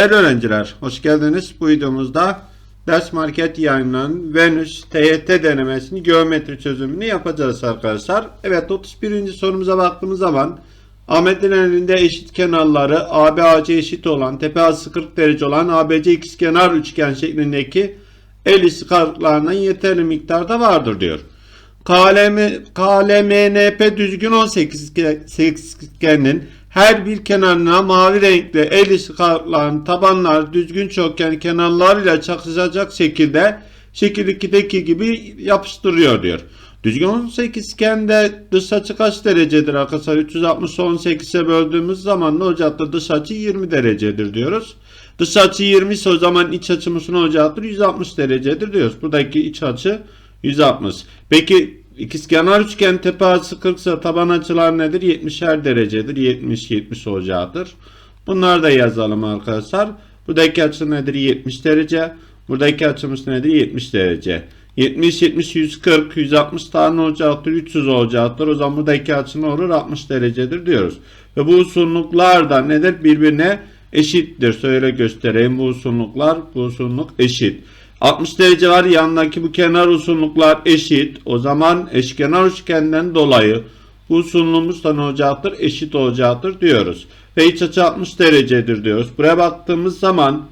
Değerli öğrenciler, hoş geldiniz. Bu videomuzda ders market yayınlanan Venüs TYT denemesini geometri çözümünü yapacağız arkadaşlar. Evet 31. sorumuza baktığımız zaman Ahmet'in elinde eşit kenarları AB AC eşit olan tepe açısı 40 derece olan ABC ikizkenar üçgen şeklindeki el istikarlıklarından yeterli miktarda vardır diyor. KLM, KLMNP düzgün 18 sekizgenin her bir kenarına mavi renkli el istikarların tabanlar düzgün çokgen kenarlarıyla çakışacak şekilde şekil 2'deki gibi yapıştırıyor diyor. Düzgün 18gende dış açı kaç derecedir arkadaşlar? 360 18'e böldüğümüz zaman ne olacaktır? Dış açı 20 derecedir diyoruz. Dış açı 20 ise o zaman iç açımız ne olacaktır? 160 derecedir diyoruz. Buradaki iç açı 160. Peki ikizkenar üçgen tepe açısı 40 ise taban açılar nedir? 70'er derecedir. 70 70 olacaktır. Bunları da yazalım arkadaşlar. Buradaki açı nedir? 70 derece. Buradaki açımız nedir? 70 derece. 70 70 140 160 tane olacaktır. 300 olacaktır. O zaman buradaki açı ne olur? 60 derecedir diyoruz. Ve bu uzunluklar da nedir? Birbirine eşittir. Şöyle göstereyim. Bu uzunluklar bu uzunluk eşit. 60 derece var. Yanındaki bu kenar uzunluklar eşit. O zaman eşkenar üçgenden dolayı bu uzunluğumuz da ne olacaktır? Eşit olacaktır diyoruz. Ve iç açı 60 derecedir diyoruz. Buraya baktığımız zaman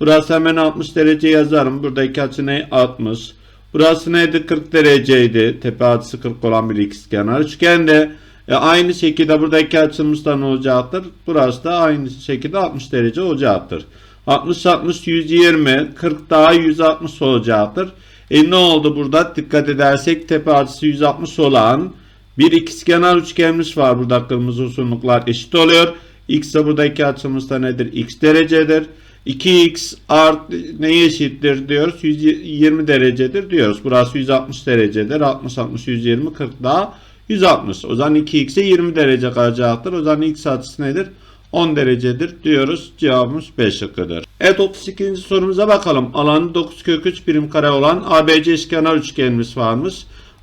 burası hemen 60 derece yazarım. Buradaki açı ne? 60. Burası neydi? 40 dereceydi. Tepe açısı 40 olan bir ikizkenar üçgende. E aynı şekilde buradaki açımız da ne olacaktır? Burası da aynı şekilde 60 derece olacaktır. 60 60 120 40 daha 160 olacaktır. E ne oldu burada? Dikkat edersek tepe açısı 160 olan bir ikizkenar üçgenimiz var. Burada kırmızı uzunluklar eşit oluyor. X de buradaki açımız da nedir? X derecedir. 2x art neye eşittir diyoruz? 120 derecedir diyoruz. Burası 160 derecedir. 60 60 120 40 daha 160. O zaman 2x'e 20 derece kalacaktır. O zaman x açısı nedir? 10 derecedir diyoruz. Cevabımız B şıkkıdır. Evet 32. sorumuza bakalım. Alanı 9 kök 3 birim kare olan ABC eşkenar üçgenimiz varmış.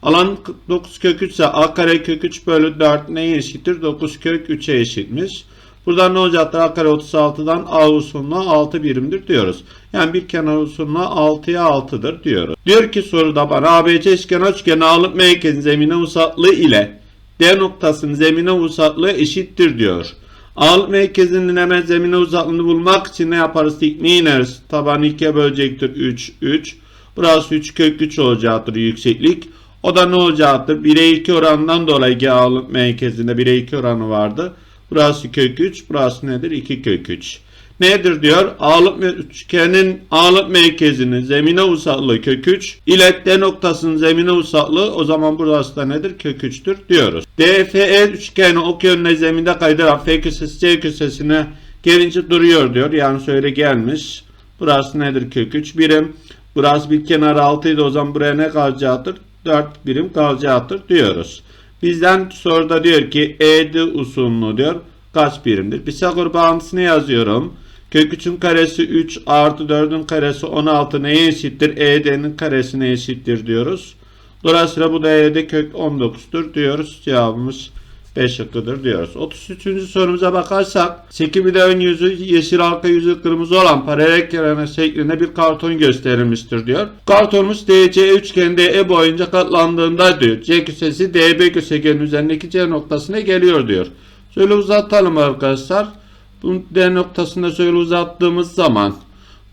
Alan 9 kök 3 ise A kare kök 3 bölü 4 neye eşittir? 9 kök 3'e eşitmiş. Buradan ne olacaktır? A kare 36'dan A uzunluğu 6 birimdir diyoruz. Yani bir kenar uzunluğu 6'ya 6'dır diyoruz. Diyor ki soruda bana ABC eşkenar üçgeni alıp merkezin zemine uzaklığı ile D noktasının zemine uzaklığı eşittir diyor. Ağırlık merkezinin hemen zemine uzaklığını bulmak için ne yaparız? Tekniğe ineriz. Tabanı 2'ye bölecektir. 3, 3. Burası 3 kök 3 olacaktır yükseklik. O da ne olacaktır? 1'e 2 oranından dolayı G ağırlık merkezinde 1'e 2 oranı vardı. Burası kök 3. Burası nedir? 2 kök 3. Nedir diyor? Ağırlık üçgenin ağırlık merkezinin zemine uzaklığı kök 3 ile D noktasının zemine uzaklığı o zaman burası da nedir? Kök 3'tür diyoruz. DFE üçgeni ok yönüne zeminde kaydırarak F köşesi C köşesine gelince duruyor diyor. Yani şöyle gelmiş. Burası nedir? Kök 3 birim. Burası bir kenar 6 idi o zaman buraya ne kalacaktır? 4 birim kalacaktır diyoruz. Bizden soruda diyor ki ED uzunluğu diyor kaç birimdir? Pisagor bağıntısını yazıyorum. Kök 3'ün karesi 3 artı 4'ün karesi 16 neye eşittir? ED'nin karesine eşittir diyoruz. Dolayısıyla bu da ED kök 19'dur diyoruz. Cevabımız 5 şıkkıdır diyoruz. 33. sorumuza bakarsak çekimi de ön yüzü yeşil arka yüzü kırmızı olan paralel kerane şeklinde bir karton gösterilmiştir diyor. Kartonumuz DC üçgen DE boyunca katlandığında diyor. C köşesi DB köşegenin üzerindeki C noktasına geliyor diyor. Şöyle uzatalım arkadaşlar. Bu D noktasında şöyle uzattığımız zaman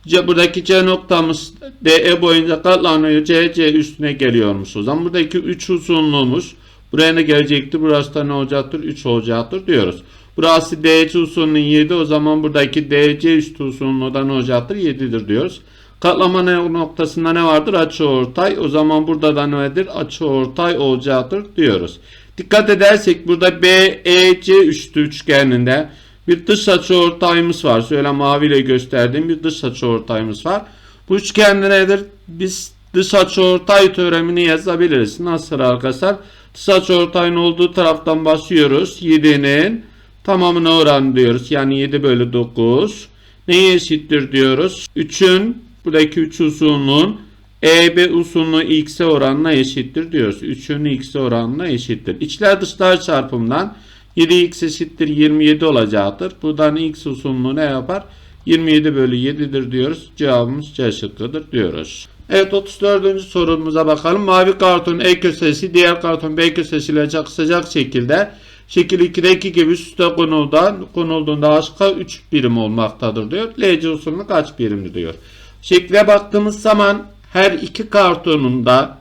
C, buradaki C noktamız DE boyunca katlanıyor. C, C üstüne geliyormuş. O zaman buradaki 3 uzunluğumuz buraya ne gelecektir? Burası da ne olacaktır? 3 olacaktır diyoruz. Burası DC uzunluğu 7. O zaman buradaki DC üstü uzunluğu da ne olacaktır? 7'dir diyoruz. Katlama noktasında ne vardır? Açı ortay. O zaman burada da nedir? Açı ortay olacaktır diyoruz. Dikkat edersek burada BEC üstü üçgeninde bir dış açı ortayımız var. Şöyle maviyle gösterdiğim bir dış açı ortayımız var. Bu üçgende nedir? Biz dış açı ortay teoremini yazabiliriz. Nasıl arkadaşlar? Dış açı ortayın olduğu taraftan basıyoruz. 7'nin tamamına oran diyoruz. Yani 7 bölü 9. Neye eşittir diyoruz? 3'ün buradaki 3 uzunluğun EB uzunluğu x'e oranına eşittir diyoruz. 3'ün x'e oranına eşittir. İçler dışlar çarpımından 7x eşittir 27 olacaktır. Buradan x uzunluğu ne yapar? 27 bölü 7'dir diyoruz. Cevabımız C şıkkıdır diyoruz. Evet 34. sorumuza bakalım. Mavi karton E köşesi diğer karton B köşesiyle çakışacak şekilde şekil 2'deki gibi üst üste konuldan, konulduğunda HK 3 birim olmaktadır diyor. LC usulü kaç birimdir diyor. Şekle baktığımız zaman her iki kartonun da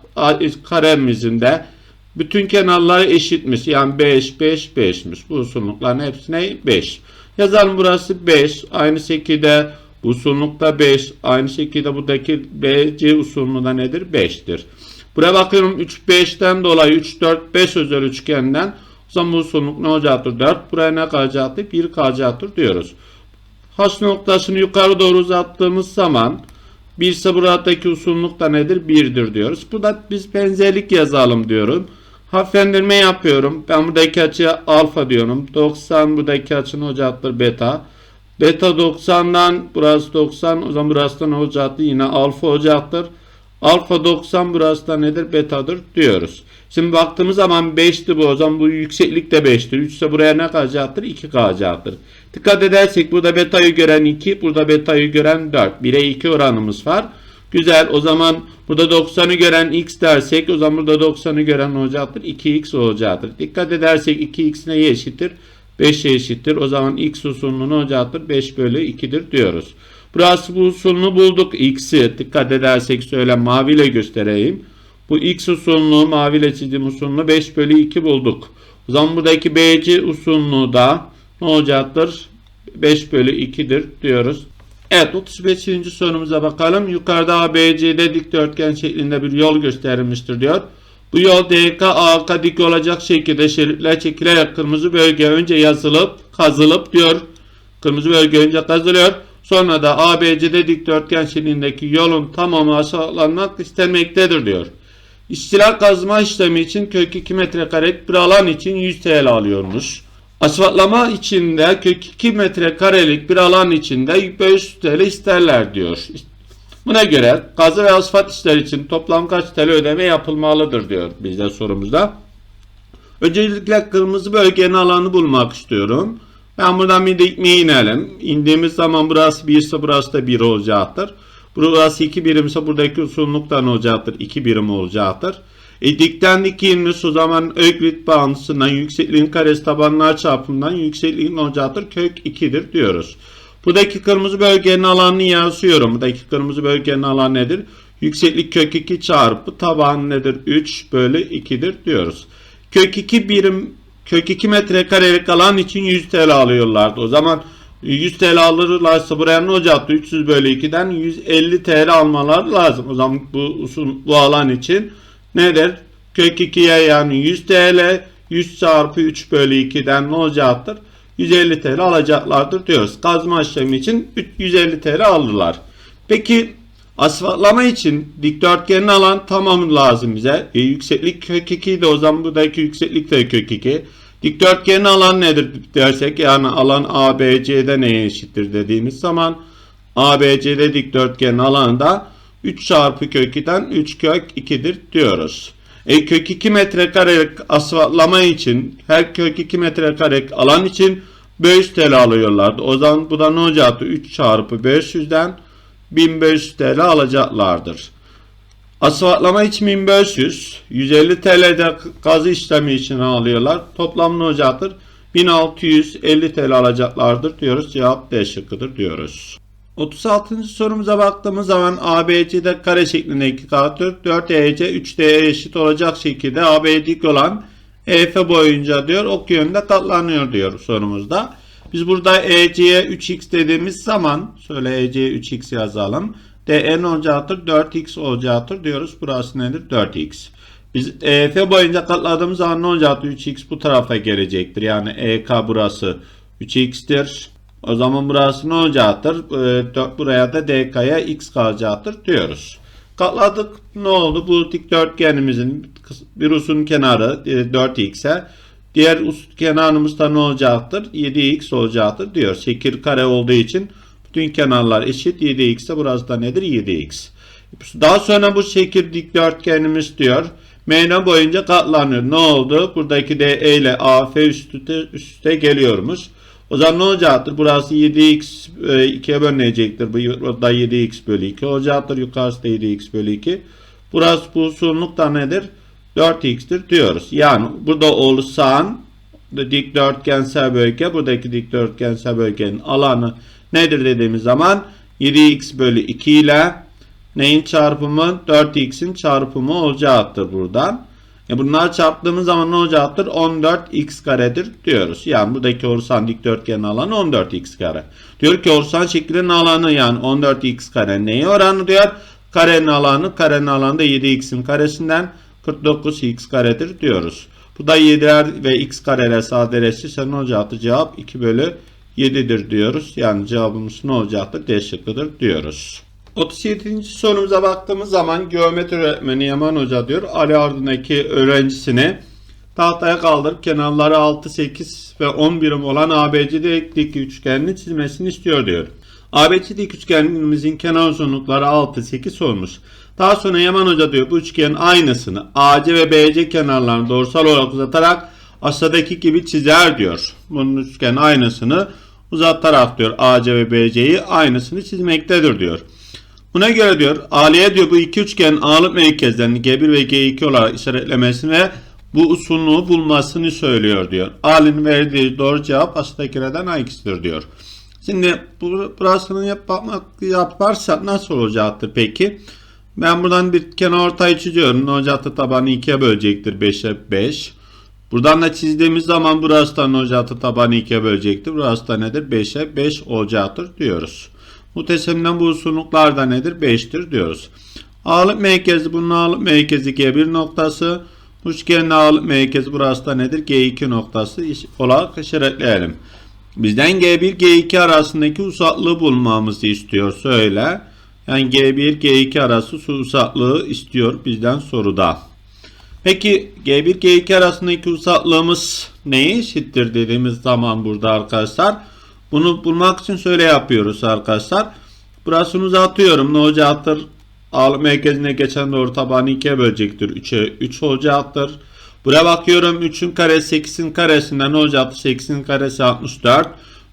karemizin bütün kenarları eşitmiş. Yani 5, 5, 5'miş. Bu uzunlukların hepsine 5. Yazalım burası 5. Aynı şekilde bu uzunlukta 5. Aynı şekilde buradaki BC uzunluğu da nedir? 5'tir. Buraya bakıyorum 3, 5'ten dolayı 3, 4, 5 özel üçgenden o zaman bu uzunluk ne olacaktır? 4. Buraya ne kalacaktır? 1 kalacaktır diyoruz. H noktasını yukarı doğru uzattığımız zaman 1 ise buradaki uzunluk da nedir? 1'dir diyoruz. Burada biz benzerlik yazalım diyorum. Hafiflendirme yapıyorum. Ben buradaki açıya alfa diyorum. 90 buradaki açı ne olacaktır? Beta. Beta 90'dan burası 90. O zaman burası da ne olacaktır? Yine alfa olacaktır. Alfa 90 burası da nedir? Betadır diyoruz. Şimdi baktığımız zaman 5'ti bu. O zaman bu yükseklik de 5'tir. 3 ise buraya ne kalacaktır? 2 kalacaktır. Dikkat edersek burada beta'yı gören 2, burada beta'yı gören 4. 1'e 2 oranımız var. Güzel. O zaman burada 90'ı gören x dersek o zaman burada 90'ı gören olacaktır? 2x olacaktır. Dikkat edersek 2x neye eşittir? 5'e eşittir. O zaman x usulünü ne olacaktır? 5 bölü 2'dir diyoruz. Burası bu usulünü bulduk. X'i dikkat edersek söyle maviyle göstereyim. Bu x usulünü maviyle çizdiğim usulünü 5 bölü 2 bulduk. O zaman buradaki BC usulünü da ne olacaktır? 5 bölü 2'dir diyoruz. Evet 35. sorumuza bakalım. Yukarıda ABC'de dikdörtgen şeklinde bir yol gösterilmiştir diyor. Bu yol DK AK dik olacak şekilde şeritler çekilerek kırmızı bölge önce yazılıp kazılıp diyor. Kırmızı bölge önce kazılıyor. Sonra da ABC'de dikdörtgen şeklindeki yolun tamamı aşağılanmak istenmektedir diyor. İstila kazma işlemi için kök 2 metrekarelik bir alan için 100 TL alıyormuş. Asfaltlama içinde kök 2 metrekarelik bir alan içinde 500 TL isterler diyor. Buna göre kazı ve asfalt işleri için toplam kaç TL ödeme yapılmalıdır diyor bizde sorumuzda. Öncelikle kırmızı bölgenin alanı bulmak istiyorum. Ben buradan bir dikmeye inelim. İndiğimiz zaman burası 1 ise burası da 1 olacaktır. Burası 2 birim ise buradaki uzunluk da ne olacaktır? 2 birim olacaktır. E, dikten dikilmiş o zaman Öklit bağıntısından yüksekliğin karesi tabanlar çarpımından yüksekliğin olacaktır? Kök 2'dir diyoruz. Buradaki kırmızı bölgenin alanını yazıyorum. Buradaki kırmızı bölgenin alanı nedir? Yükseklik kök 2 çarpı taban nedir? 3 bölü 2'dir diyoruz. Kök 2 birim kök 2 metrekarelik alan için 100 TL alıyorlardı. O zaman 100 TL alırlarsa buraya ne olacaktı? 300 bölü 2'den 150 TL almalar lazım. O zaman bu, bu alan için nedir? Kök 2'ye yani 100 TL 100 çarpı 3 bölü 2'den ne olacaktır? 150 TL alacaklardır diyoruz. Kazma işlemi için 150 TL alırlar. Peki asfaltlama için dikdörtgenin alan tamamı lazım bize. E, yükseklik kök 2 de o zaman buradaki yükseklik de kök 2. Dikdörtgenin alan nedir dersek yani alan ABC'de neye eşittir dediğimiz zaman ABC'de dikdörtgenin alanı da 3 çarpı kök 2'den 3 kök 2'dir diyoruz. E, kök 2 metrekarelik asfaltlama için her kök 2 metrekarelik alan için 500 TL alıyorlardı. O zaman bu da ne olacaktı? 3 çarpı 500'den 1500 TL alacaklardır. Asfaltlama için 1500, 150 TL'de kazı işlemi için alıyorlar. Toplam ne olacaktır? 1650 TL alacaklardır diyoruz. Cevap D şıkkıdır diyoruz. 36. sorumuza baktığımız zaman ABC'de kare şeklindeki kartör 4EC 3D'ye eşit olacak şekilde AB dik olan EF boyunca diyor ok yönünde katlanıyor diyor sorumuzda. Biz burada EC'ye 3x dediğimiz zaman şöyle EC'ye 3x yazalım. DN olacaktır 4x olacaktır diyoruz. Burası nedir? 4x. Biz EF boyunca katladığımız zaman ne olacaktır? 3x bu tarafa gelecektir. Yani EK burası 3x'tir. O zaman burası ne olacaktır? E, buraya da DK'ya x kalacaktır diyoruz. Katladık ne oldu? Bu dikdörtgenimizin bir uzun kenarı 4x'e diğer üst kenarımız da ne olacaktır? 7x olacaktır diyor. Şekil kare olduğu için bütün kenarlar eşit 7x'e burası da nedir? 7x. Daha sonra bu şekil dikdörtgenimiz diyor. MN boyunca katlanıyor. Ne oldu? Buradaki DE ile AF üstte, üstte geliyormuş. O zaman ne olacaktır? Burası 7x e, 2'ye bölünecektir. Burada 7x bölü 2 olacaktır. Yukarısı da 7x bölü 2. Burası bu uzunluk da nedir? 4x'tir diyoruz. Yani burada oluşan dikdörtgensel bölge buradaki dikdörtgensel bölgenin alanı nedir dediğimiz zaman 7x bölü 2 ile neyin çarpımı 4x'in çarpımı olacaktır buradan. E bunlar çarptığımız zaman ne olacaktır? 14x karedir diyoruz. Yani buradaki oluşan dikdörtgenin alanı 14x kare. Diyor ki oluşan şeklin alanı yani 14x kare neye oranı diyor? Karenin alanı karenin alanı da 7x'in karesinden 49x karedir diyoruz. Bu da 7'ler ve x kareler sadeleşirse ne olacaktır? Cevap 2 bölü 7'dir diyoruz. Yani cevabımız ne olacaktır? D şıkkıdır diyoruz. 37. sorumuza baktığımız zaman geometri öğretmeni Yaman Hoca diyor Ali Ardın'daki öğrencisine tahtaya kaldırıp kenarları 6, 8 ve 10 birim olan ABC dik üçgenini çizmesini istiyor diyor. ABC dik üçgenimizin kenar uzunlukları 6, 8 olmuş. Daha sonra Yaman Hoca diyor bu üçgenin aynısını AC ve BC kenarlarını doğrusal olarak uzatarak aşağıdaki gibi çizer diyor. Bunun üçgenin aynısını uzatarak diyor AC ve BC'yi aynısını çizmektedir diyor. Buna göre diyor Aliye diyor bu iki üçgenin ağırlık merkezlerini G1 ve G2 olarak işaretlemesini ve bu uzunluğu bulmasını söylüyor diyor. Ali'nin verdiği doğru cevap aşağıdakilerden hangisidir diyor. Şimdi bu, burasını yapmak, yaparsak nasıl olacaktır peki? Ben buradan bir kenar ortayı çiziyorum. Ne? Tabanı 2'ye bölecektir. 5'e 5. Buradan da çizdiğimiz zaman burası da ne? Tabanı 2'ye bölecektir. Burası da nedir? 5'e 5 olacaktır diyoruz. Muhtesemden bu uzunluklar da nedir? 5'tir diyoruz. Ağırlık merkezi bunun ağırlık merkezi G1 noktası. Üçgenin ağırlık merkezi burası da nedir? G2 noktası olarak işaretleyelim. Bizden G1 G2 arasındaki uzaklığı bulmamızı istiyor. Söyle. Yani G1 G2 arası su uzaklığı istiyor bizden soruda. Peki G1 G2 arasındaki uzaklığımız neye eşittir dediğimiz zaman burada arkadaşlar. Bunu bulmak için şöyle yapıyoruz arkadaşlar. Burasını uzatıyorum. Ne olacaktır? Ağırlık merkezine geçen doğru tabanı 2'ye bölecektir. 3'e 3 olacaktır. Buraya bakıyorum. 3'ün karesi 8'in karesinden ne olacaktır? 8'in karesi 64.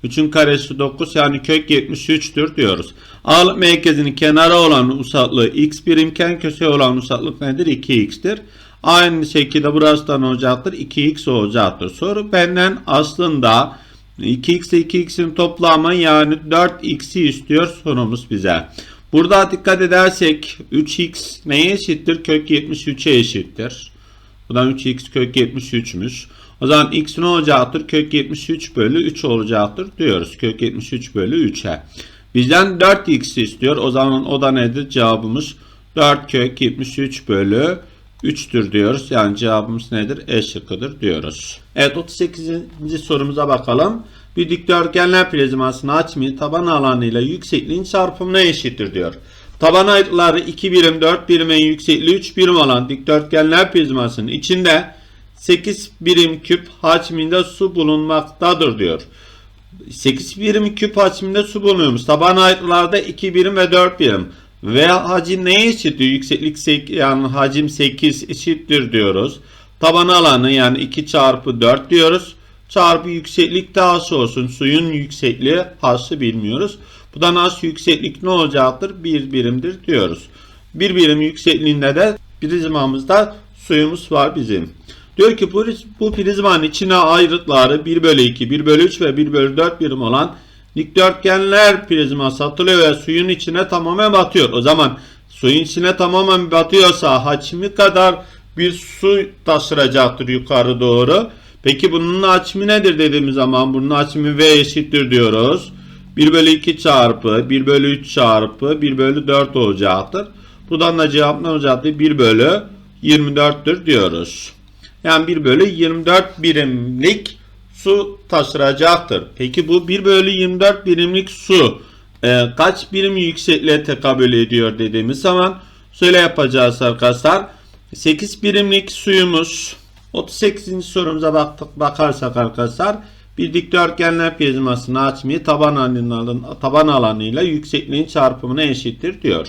3'ün karesi 9 yani kök 73'tür diyoruz. Ağırlık merkezinin kenara olan uzaklığı x birimken köşeye olan uzaklık nedir? 2x'tir. Aynı şekilde burası da ne olacaktır? 2x olacaktır. Soru benden aslında 2x ile 2x'in toplamı yani 4x'i istiyor sorumuz bize. Burada dikkat edersek 3x neye eşittir? Kök 73'e eşittir. Buradan 3x kök 73'müş. O zaman x ne olacaktır? Kök 73 bölü 3 olacaktır diyoruz. Kök 73 bölü 3'e. Bizden 4x istiyor. O zaman o da nedir? Cevabımız 4 kök 73 bölü 3'tür diyoruz. Yani cevabımız nedir? E şıkkıdır diyoruz. Evet 38. sorumuza bakalım. Bir dikdörtgenler prizmasını açmayı taban alanıyla yüksekliğin çarpımına eşittir diyor. Taban ayrıtları 2 birim 4 birimin yüksekliği 3 birim olan dikdörtgenler prizmasının içinde 8 birim küp hacminde su bulunmaktadır diyor. 8 birim küp hacminde su bulunuyormuş. Taban ayrıtlarda 2 birim ve 4 birim. Ve hacim neye eşittir? Yükseklik 8, yani hacim 8 eşittir diyoruz. Taban alanı yani 2 çarpı 4 diyoruz. Çarpı yükseklik de hası olsun. Suyun yüksekliği hası bilmiyoruz. Bu da nasıl yükseklik ne olacaktır? 1 birimdir diyoruz. 1 birim yüksekliğinde de prizmamızda suyumuz var bizim. Diyor ki bu, bu prizmanın içine ayrıtları 1 bölü 2, 1 bölü 3 ve 1 bölü 4 birim olan dikdörtgenler prizma satılıyor ve suyun içine tamamen batıyor. O zaman suyun içine tamamen batıyorsa hacmi kadar bir su taşıracaktır yukarı doğru. Peki bunun hacmi nedir dediğimiz zaman bunun hacmi V eşittir diyoruz. 1 bölü 2 çarpı 1 bölü 3 çarpı 1 bölü 4 olacaktır. Buradan da cevap ne olacaktır? 1 bölü 24'tür diyoruz. Yani 1 bölü 24 birimlik su taşıracaktır. Peki bu 1 bölü 24 birimlik su e, kaç birim yüksekliğe tekabül ediyor dediğimiz zaman şöyle yapacağız arkadaşlar. 8 birimlik suyumuz 38. sorumuza baktık, bakarsak arkadaşlar bir dikdörtgenler prizmasını açmayı taban alanıyla, taban alanıyla yüksekliğin çarpımına eşittir diyor.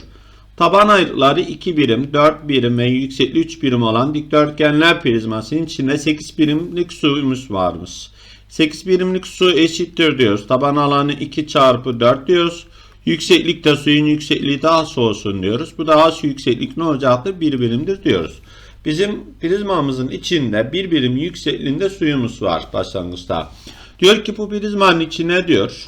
Taban ayrıtları 2 birim, 4 birim ve yüksekliği 3 birim olan dikdörtgenler prizmasının içinde 8 birimlik suyumuz varmış. 8 birimlik su eşittir diyoruz. Taban alanı 2 çarpı 4 diyoruz. Yükseklikte suyun yüksekliği daha az olsun diyoruz. Bu daha az yükseklik ne olacaktır? 1 birimdir diyoruz. Bizim prizmamızın içinde 1 birim yüksekliğinde suyumuz var başlangıçta. Diyor ki bu prizmanın içine diyor.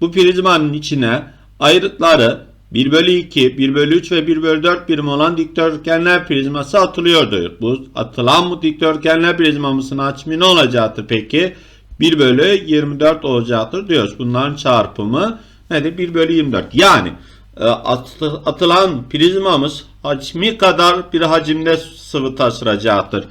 Bu prizmanın içine ayrıtları 1 bölü 2, 1 bölü 3 ve 1 bölü 4 birim olan dikdörtgenler prizması atılıyor diyor. Bu atılan bu dikdörtgenler prizmamızın hacmi ne olacaktır peki? 1 bölü 24 olacaktır diyoruz. Bunların çarpımı nedir? 1 bölü 24. Yani e, atı- atılan prizmamız hacmi kadar bir hacimde sıvı taşıracaktır.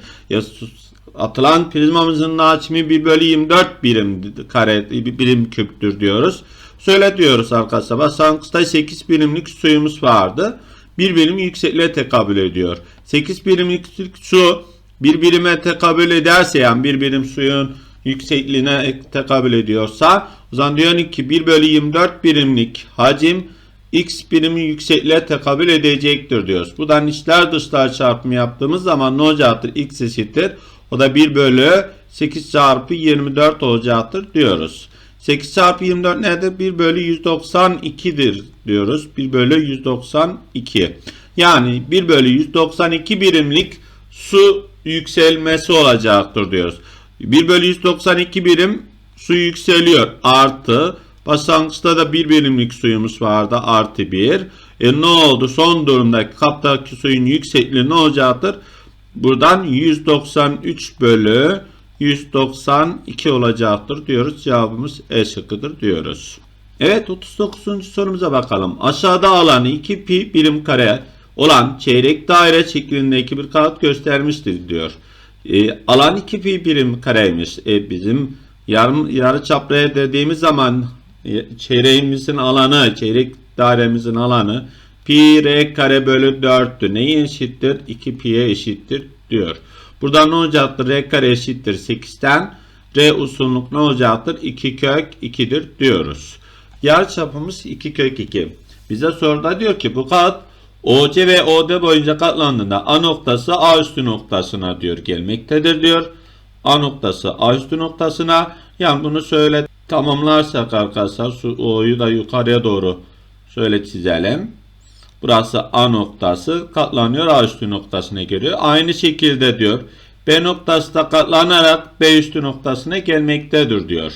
Atılan prizmamızın hacmi 1 bölü 24 birim kare bir birim küptür diyoruz. Şöyle diyoruz arkadaşlar. Başlangıçta 8 birimlik suyumuz vardı. 1 birim yüksekliğe tekabül ediyor. 8 birimlik su 1 birime tekabül ederse yani 1 birim suyun yüksekliğine tekabül ediyorsa o zaman diyor ki 1 bölü 24 birimlik hacim x birimi yüksekliğe tekabül edecektir diyoruz. Buradan içler dışlar çarpımı yaptığımız zaman ne olacaktır? x eşittir. O da 1 bölü 8 çarpı 24 olacaktır diyoruz. 8 çarpı 24 nedir? 1 bölü 192'dir diyoruz. 1 bölü 192. Yani 1 bölü 192 birimlik su yükselmesi olacaktır diyoruz. 1 bölü 192 birim su yükseliyor. Artı başlangıçta da 1 birimlik suyumuz vardı. Artı 1. E ne oldu? Son durumdaki kaptaki suyun yüksekliği ne olacaktır? Buradan 193 bölü 192 olacaktır diyoruz. Cevabımız E şıkkıdır diyoruz. Evet 39. sorumuza bakalım. Aşağıda alanı 2 pi birim kare olan çeyrek daire şeklindeki bir kağıt göstermiştir diyor. E, alan 2 pi birim kareymiş. E, bizim yarım, yarı çapraz dediğimiz zaman e, çeyreğimizin alanı, çeyrek dairemizin alanı pi r kare bölü 4'tü. Neye eşittir? 2 pi'ye eşittir diyor. Burada ne olacaktır? R kare eşittir 8'ten. R uzunluk ne olacaktır? 2 kök 2'dir diyoruz. Yarıçapımız 2 kök 2. Bize soruda diyor ki bu kağıt OC ve OD boyunca katlandığında A noktası A üstü noktasına diyor gelmektedir diyor. A noktası A üstü noktasına yani bunu şöyle tamamlarsak arkadaşlar O'yu da yukarıya doğru şöyle çizelim. Burası A noktası katlanıyor A üstü noktasına geliyor. Aynı şekilde diyor B noktası da katlanarak B üstü noktasına gelmektedir diyor.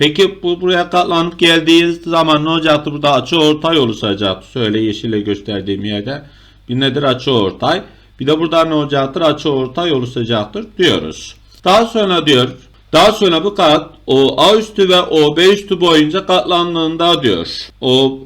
Peki bu buraya katlanıp geldiği zaman ne olacaktı? Burada açı ortay oluşacaktı. Şöyle yeşille gösterdiğim yerde. Bir nedir açı ortay? Bir de burada ne olacaktır? Açı ortay oluşacaktır diyoruz. Daha sonra diyor daha sonra bu kat o A üstü ve o B üstü boyunca katlandığında diyor. O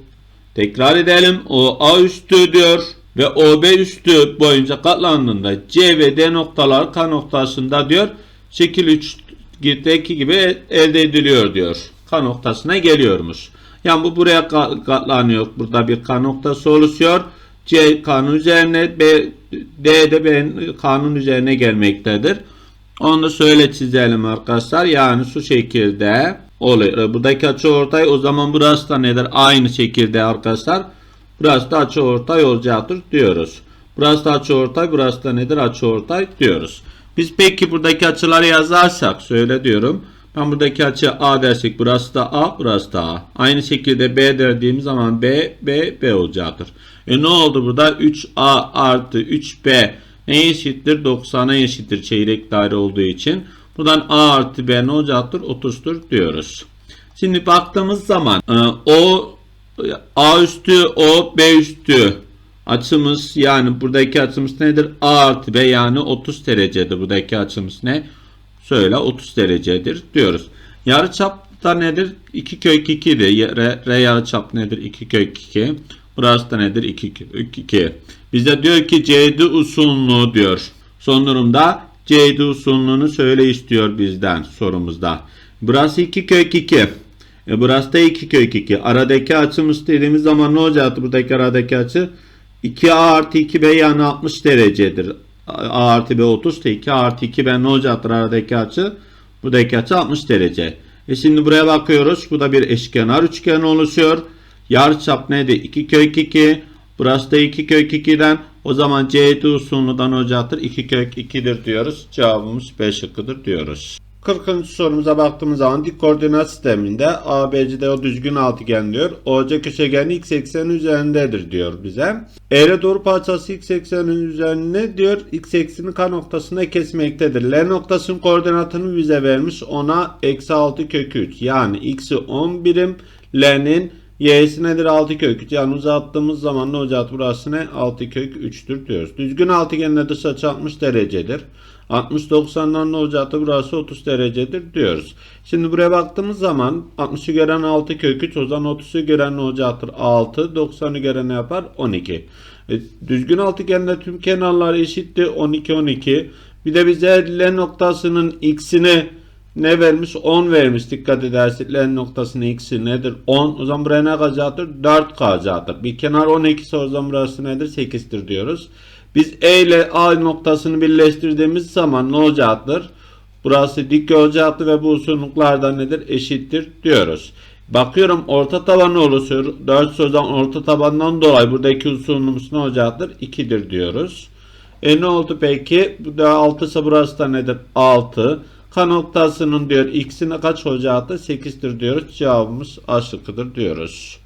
tekrar edelim. O A üstü diyor ve o B üstü boyunca katlandığında C ve D noktalar K noktasında diyor şekil 3 girdeki gibi elde ediliyor diyor. K noktasına geliyormuş. Yani bu buraya ka- katlanıyor. Burada bir K noktası oluşuyor. C K'nın üzerine B, D de B K'nın üzerine gelmektedir. Onu da şöyle çizelim arkadaşlar. Yani şu şekilde oluyor. Buradaki açı ortay o zaman burası da nedir? Aynı şekilde arkadaşlar. Burası da açı ortay olacaktır diyoruz. Burası da açı ortay, burası da nedir? Açı ortay diyoruz. Biz peki buradaki açıları yazarsak şöyle diyorum. Ben buradaki açı A dersek burası da A, burası da A. Aynı şekilde B dediğimiz zaman B, B, B olacaktır. E ne oldu burada? 3A artı 3B neye eşittir? 90'a eşittir çeyrek daire olduğu için. Buradan A artı B ne olacaktır? 30'tur diyoruz. Şimdi baktığımız zaman e, o A üstü O B üstü açımız yani buradaki açımız nedir? A artı B yani 30 derecedir. Buradaki açımız ne? Söyle 30 derecedir diyoruz. Yarıçap da nedir? 2 kök 2'dir. R, R yarıçap nedir? 2 kök 2. Burası da nedir? 2 kök 2. Bize diyor ki CD usulunu diyor. Son durumda CD usulunu söyle istiyor bizden sorumuzda. Burası 2 kök 2. E burası da 2 kök 2. Aradaki açımız dediğimiz zaman ne olacaktı buradaki aradaki açı? 2A artı 2B yani 60 derecedir. A artı B 30 da 2 artı 2B ne olacaktır aradaki açı? Buradaki açı 60 derece. E şimdi buraya bakıyoruz. Bu da bir eşkenar üçgen oluşuyor. Yarıçap neydi? 2 kök 2. Burası da 2 kök 2'den. O zaman CD usulünden olacaktır. 2 kök 2'dir diyoruz. Cevabımız B şıkkıdır diyoruz. 40. sorumuza baktığımız zaman dik koordinat sisteminde ABCD o düzgün altıgen diyor. OC köşegeni x ekseni üzerindedir diyor bize. Eğri doğru parçası x eksenin üzerine diyor x ekseni K noktasında kesmektedir. L noktasının koordinatını bize vermiş ona eksi 6 kök 3 yani x'i 10 birim L'nin y'si nedir 6 kök 3 yani uzattığımız zaman ne olacak burası ne 6 kök 3'tür diyoruz. Düzgün altıgenle dış açı 60 derecedir. 60-90'dan ne? Burası 30 derecedir diyoruz. Şimdi buraya baktığımız zaman 60'ı gören 6 kök 3 o zaman 30'u gören ne olacaktır? 6. 90'ı gören ne yapar? 12. E, düzgün altıgende tüm kenarlar eşitti. 12 12. Bir de bize L noktasının x'ini ne vermiş? 10 vermiş. Dikkat edersek L noktasının x'i nedir? 10. O zaman buraya ne kalacaktır? 4 kalacaktır. Bir kenar 12 ise o zaman burası nedir? 8'tir diyoruz. Biz E ile A noktasını birleştirdiğimiz zaman ne olacaktır? Burası dik olacaktır ve bu uzunluklar da nedir? Eşittir diyoruz. Bakıyorum orta tabanı oluşuyor. 4 o zaman orta tabandan dolayı buradaki uzunluğumuz ne olacaktır? 2'dir diyoruz. E ne oldu peki? Bu da 6 ise burası da nedir? 6. K noktasının diyor x'ine kaç olacaktır? 8'tir diyoruz. Cevabımız A diyoruz.